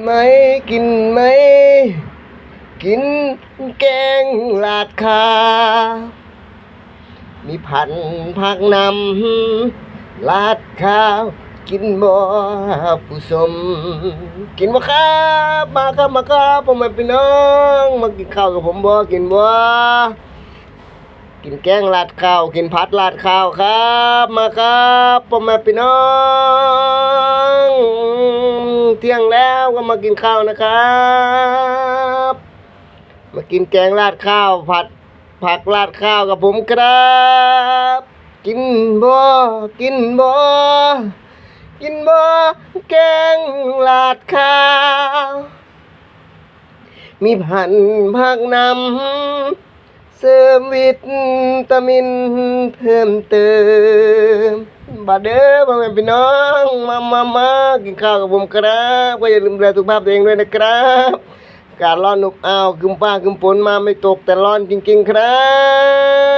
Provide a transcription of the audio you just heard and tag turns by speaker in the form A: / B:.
A: ไหมกินไหม กินแกงลาดคา มีผันผักนำลาดข้าว กินบ่ผู้สม กินบ่ครับมาครับมาครับผมมาพี่น้องมากินข้าวกับผมบ่กินบ่กินแกงลาดข้าว กินผัดลาดข้าวครับ มาครับผมมาพี่น้อง เที่ยงแล้วก็มากินข้าวนะครับ มากินแกงราดข้าวผัดผักราดข้าวกับผมครับ กินบ่กินบ่กินบ่แกงราดข้าว มีผันผักนำเสริมวิตามินเพิ่มเติม บาดเด้อพ่อแม่พี่น้องมามามากินข้าวกับผมครับก็อย่าลืมดูแลสุขภาพตัวเองด้วยนะครับ การร้อนอบอ้าวคึมป้าคึมฝนมาไม่ตกแต่ร้อนจริง ๆ ครับ